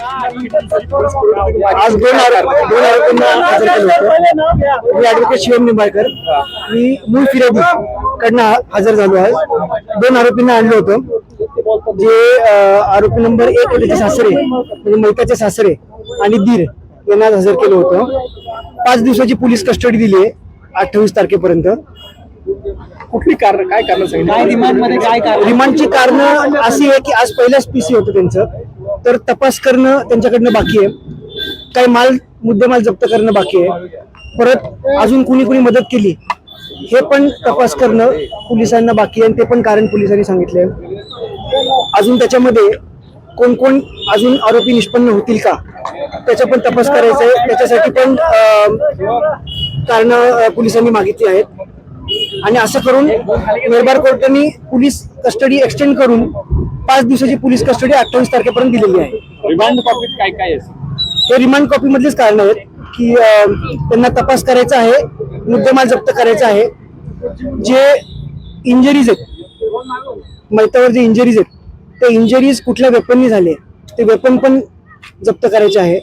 आज दोन आरोप दोन आरोपींना हजर केलं होतं. मी ऍडव्होकेट शिवम निंबाळकर मी मूळ फिर्यादी कडनं हजर झालो आहे. दोन आरोपींना आणलं होतं. जे आरोपी नंबर एक त्याचे सासरे म्हणजे मैताचे सासरे आणि दीर यांना आज हजर केलं होतं. पाच दिवसाची पोलीस कस्टडी दिली आहे अठ्ठावीस तारखेपर्यंत. कुठली कारण काय कारण काय रिमांडमध्ये काय कारण? रिमांडची कारण अशी आहे की आज पहिलाच पीसी होतं त्यांचं. तर तपास करणं त्यांच्याकडनं बाकी आहे. काही माल मुद्देमाल जप्त करणं बाकी आहे. परत अजून कुणी कुणी मदत केली हे पण तपास करणं पोलिसांना बाकी आहे आणि ते पण कारण पोलिसांनी सांगितले अजून त्याच्यामध्ये कोण कोण अजून आरोपी निष्पन्न होतील का त्याचा पण तपास करायचा आहे. त्याच्यासाठी पण कारण पोलिसांनी मागितली आहेत. आणि असं करून निर्भर कोर्टाने पोलीस कस्टडी एक्सटेंड करून पाच दिवसाची पोलीस कस्टडी अठ्ठावीस तारखेपर्यंत दिलेली आहे. रिमांड कॉपीत काय काय आहे? हे रिमांड कॉपी मधलेच कारण आहेत की त्यांना तपास करायचा आहे मुद्देमाल जप्त करायचा आहे. जे इंजरीज आहेत मैतावर जे इंजरीज आहेत ते इंजरीज कुठल्या वेपननी झाले ते वेपन पण जप्त करायचे आहे.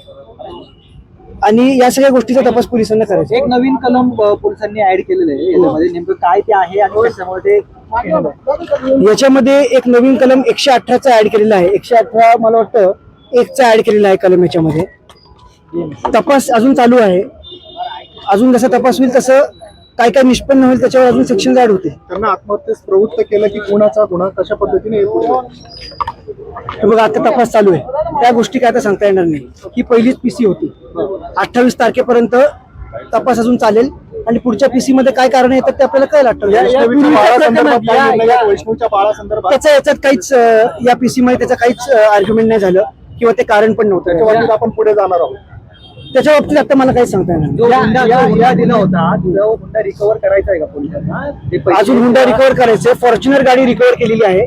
आणि या सगळ्या गोष्टीचा तपास पोलिसांना करायचा. एक नवीन कलम पोलिसांनी ऍड केलेलं आहे. याच्यामध्ये नेमकं काय ते आहे आणि कशामध्ये ते केलेलं आहे. याच्यामध्ये एक नवीन कलम एकशे अठराचा ऍड केलेला आहे. एकशे अठरा मला वाटतं एकचा ऍड केलेला आहे कलम याच्यामध्ये. तपास अजून चालू आहे. अजून जसा तपास होईल तसं काय काय निष्पन्न होईल त्याच्यावर अजून सेक्शन ऍड होते. त्यांना आत्महत्येस प्रवृत्त केलं की कोणाचा गुन्हा कशा पद्धतीने हे बघा आता तपास चालू आहे. त्या गोष्टी काय आता सांगता येणार नाही. ही पहिलीच पीसी होती. अठ्ठावीस तारखेपर्यंत तपास अजून चालेल. आणि पुढच्या पीसी मध्ये काय कारण येतात ते आपल्याला कळेल अठ्ठावीस त्याच्या याच्यात काहीच या पीसी मध्ये त्याचं काहीच आर्ग्युमेंट नाही झालं किंवा ते कारण पण त्याच्या नव्हतं बाबतीत आपण पुढे जाणार आहोत. त्याच्या बाबतीत आता मला काहीच सांगता येणार दिला होता तो हुंडा रिकव्हर करायचा आहे का पोलिसांना? ते पैसे- अजून हुंडा रिकव्हर करायचे. फॉर्च्युनर गाडी रिकव्हर केलेली आहे.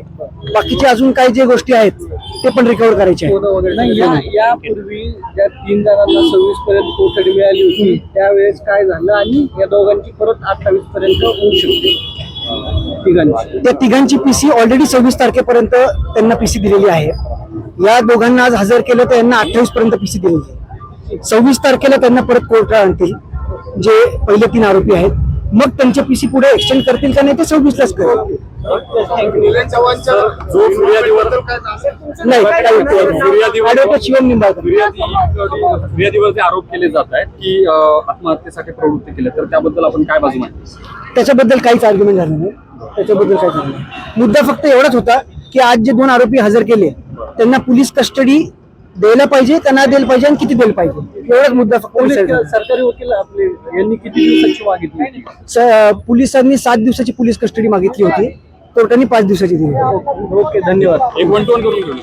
बाकीचे अजून काही जे गोष्टी आहेत ते पण रिकव्हर करायचे आहे यापूर्वी ज्या तीन जणांना सव्वीस पर्यंत कोठडी मिळाली होती त्यावेळेस काय झालं आणि या दोघांची परत अठ्ठावीस पर्यंत होऊ शकते. तिघांची. त्या तिघांची पीसी ऑलरेडी सव्वीस तारखेपर्यंत त्यांना पीसी दिलेली आहे. या दोघांना आज हजर केलं तर यांना अठ्ठावीस पर्यंत पीसी दिलेली आहे. सव्वीस तारखेला त्यांना परत कोर्टात आणतील जे पहिले तीन आरोपी आहेत. मग त्यांचे पीसी पुढे एक्सटेंड करतील का नाही ते करतील जो फिर्यादीवर नाही काही उपयोग नाही. फिर्यादीवर- ऍडव्होकेट शिवम निंबाळकर. फिर्यादी फिर्यादीवर जे आरोप केले जात आहेत की अं, आत्महत्येसाठी प्रवृत्त केले तर त्याबद्दल आपण काय बाजू मांडतो त्याच्याबद्दल काहीच आर्ग्युमेंट झालं नाही. त्याच्याबद्दल काहीच झालं नाही. मुद्दा फक्त एवढाच होता की आज जे दोन आरोपी हजर केले त्यांना पोलीस कस्टडी द्यायला पाहिजे का नाही द्यायला पाहिजे आणि किती द्यायला पाहिजे? एवढाच मुद्दा पोलीस. सरकारी वकील आपले यांनी किती दिवसाची मागितली? स- पोलिसांनी सात दिवसाची पोलीस कस्टडी मागितली होती. कोर्टाने पाच दिवसाची दिली. ओके धन्यवाद. एक वन टू वन करून घेऊ.